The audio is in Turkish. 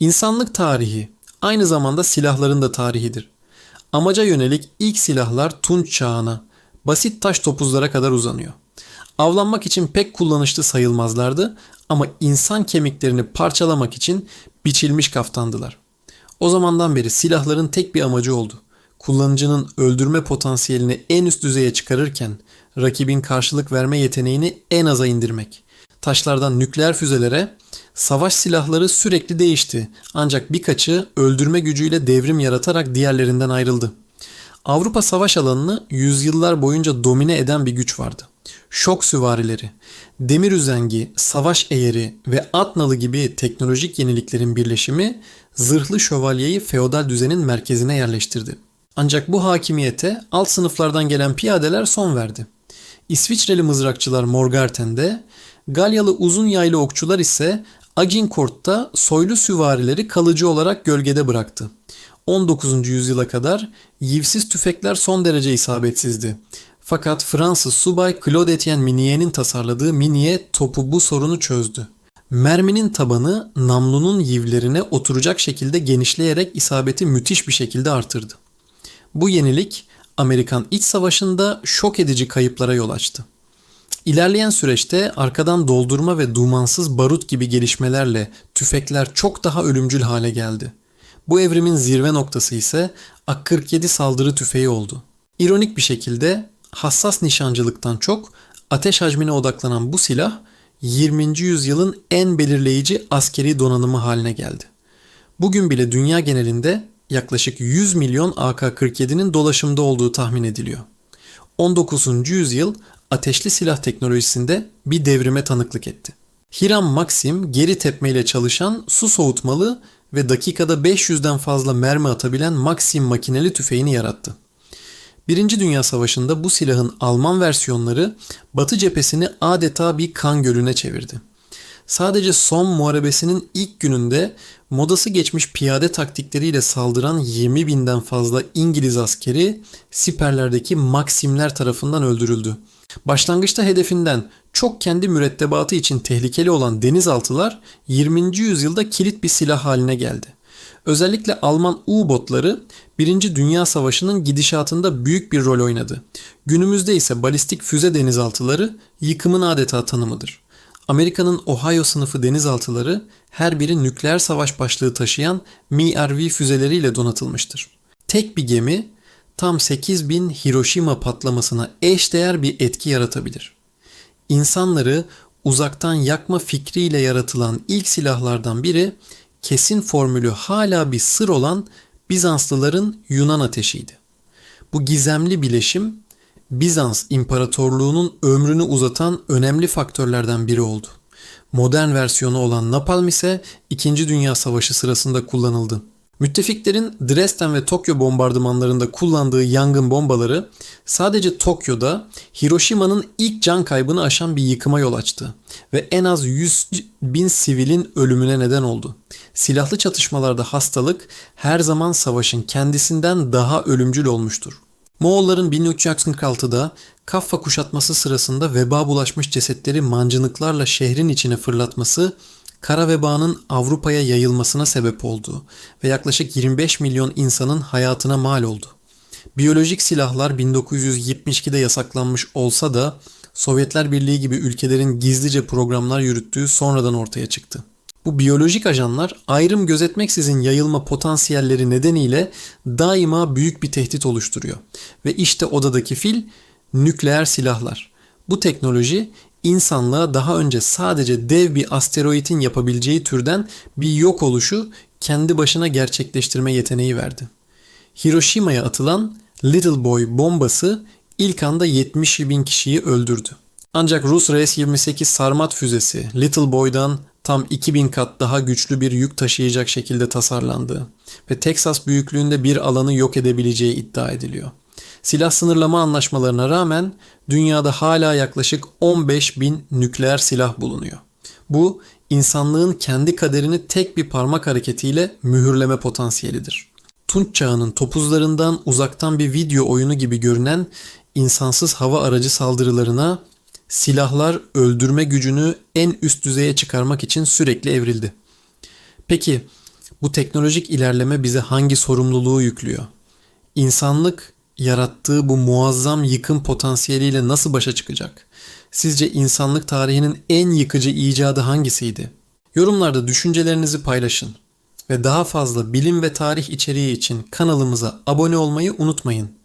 İnsanlık tarihi aynı zamanda silahların da tarihidir. Amaca yönelik ilk silahlar Tunç çağına, basit taş topuzlara kadar uzanıyor. Avlanmak için pek kullanışlı sayılmazlardı ama insan kemiklerini parçalamak için biçilmiş kaftandılar. O zamandan beri silahların tek bir amacı oldu. Kullanıcının öldürme potansiyelini en üst düzeye çıkarırken rakibin karşılık verme yeteneğini en aza indirmek. Taşlardan nükleer füzelere savaş silahları sürekli değişti ancak birkaçı öldürme gücüyle devrim yaratarak diğerlerinden ayrıldı. Avrupa savaş alanını yüzyıllar boyunca domine eden bir güç vardı. Şok süvarileri, demir üzengi, savaş eğeri ve at nalı gibi teknolojik yeniliklerin birleşimi zırhlı şövalyeyi feodal düzenin merkezine yerleştirdi. Ancak bu hakimiyete alt sınıflardan gelen piyadeler son verdi. İsviçreli mızrakçılar Morgarten'de, Galyalı uzun yaylı okçular ise Agincourt'ta soylu süvarileri kalıcı olarak gölgede bıraktı. 19. yüzyıla kadar yivsiz tüfekler son derece isabetsizdi. Fakat Fransız subay Claude Etienne Minier'in tasarladığı Minier topu bu sorunu çözdü. Merminin tabanı namlunun yivlerine oturacak şekilde genişleyerek isabeti müthiş bir şekilde artırdı. Bu yenilik Amerikan İç Savaşı'nda şok edici kayıplara yol açtı. İlerleyen süreçte arkadan doldurma ve dumansız barut gibi gelişmelerle tüfekler çok daha ölümcül hale geldi. Bu evrimin zirve noktası ise AK-47 saldırı tüfeği oldu. İronik bir şekilde hassas nişancılıktan çok ateş hacmine odaklanan bu silah 20. yüzyılın en belirleyici askeri donanımı haline geldi. Bugün bile dünya genelinde yaklaşık 100 milyon AK-47'nin dolaşımda olduğu tahmin ediliyor. 19. yüzyıl ateşli silah teknolojisinde bir devrime tanıklık etti. Hiram Maxim geri tepmeyle çalışan su soğutmalı ve dakikada 500'den fazla mermi atabilen Maxim makineli tüfeğini yarattı. Birinci Dünya Savaşı'nda bu silahın Alman versiyonları Batı cephesini adeta bir kan gölüne çevirdi. Sadece son muharebesinin ilk gününde modası geçmiş piyade taktikleriyle saldıran 20 binden fazla İngiliz askeri siperlerdeki Maksimler tarafından öldürüldü. Başlangıçta hedefinden çok kendi mürettebatı için tehlikeli olan denizaltılar 20. yüzyılda kilit bir silah haline geldi. Özellikle Alman U-botları 1. Dünya Savaşı'nın gidişatında büyük bir rol oynadı. Günümüzde ise balistik füze denizaltıları yıkımın adeta tanımıdır. Amerika'nın Ohio sınıfı denizaltıları her biri nükleer savaş başlığı taşıyan MiRV füzeleriyle donatılmıştır. Tek bir gemi tam 8000 Hiroşima patlamasına eşdeğer bir etki yaratabilir. İnsanları uzaktan yakma fikriyle yaratılan ilk silahlardan biri kesin formülü hala bir sır olan Bizanslıların Yunan ateşiydi. Bu gizemli bileşim Bizans İmparatorluğu'nun ömrünü uzatan önemli faktörlerden biri oldu. Modern versiyonu olan napalm ise 2. Dünya Savaşı sırasında kullanıldı. Müttefiklerin Dresden ve Tokyo bombardımanlarında kullandığı yangın bombaları sadece Tokyo'da Hiroşima'nın ilk can kaybını aşan bir yıkıma yol açtı ve en az 100 bin sivilin ölümüne neden oldu. Silahlı çatışmalarda hastalık her zaman savaşın kendisinden daha ölümcül olmuştur. Moğolların 1346'da Kaffa kuşatması sırasında veba bulaşmış cesetleri mancınıklarla şehrin içine fırlatması kara vebanın Avrupa'ya yayılmasına sebep oldu ve yaklaşık 25 milyon insanın hayatına mal oldu. Biyolojik silahlar 1972'de yasaklanmış olsa da Sovyetler Birliği gibi ülkelerin gizlice programlar yürüttüğü sonradan ortaya çıktı. Bu biyolojik ajanlar ayrım gözetmeksizin yayılma potansiyelleri nedeniyle daima büyük bir tehdit oluşturuyor. Ve işte odadaki fil nükleer silahlar. Bu teknoloji insanlığa daha önce sadece dev bir asteroidin yapabileceği türden bir yok oluşu kendi başına gerçekleştirme yeteneği verdi. Hiroşima'ya atılan Little Boy bombası ilk anda 70 bin kişiyi öldürdü. Ancak Rus RS-28 Sarmat füzesi Little Boy'dan tam 2000 kat daha güçlü bir yük taşıyacak şekilde tasarlandı ve Texas büyüklüğünde bir alanı yok edebileceği iddia ediliyor. Silah sınırlama anlaşmalarına rağmen dünyada hala yaklaşık 15 bin nükleer silah bulunuyor. Bu insanlığın kendi kaderini tek bir parmak hareketiyle mühürleme potansiyelidir. Tunç çağının topuzlarından uzaktan bir video oyunu gibi görünen insansız hava aracı saldırılarına silahlar öldürme gücünü en üst düzeye çıkarmak için sürekli evrildi. Peki Bu teknolojik ilerleme bize hangi sorumluluğu yüklüyor? İnsanlık yarattığı bu muazzam yıkım potansiyeliyle nasıl başa çıkacak? Sizce insanlık tarihinin en yıkıcı icadı hangisiydi? Yorumlarda düşüncelerinizi paylaşın ve daha fazla bilim ve tarih içeriği için kanalımıza abone olmayı unutmayın.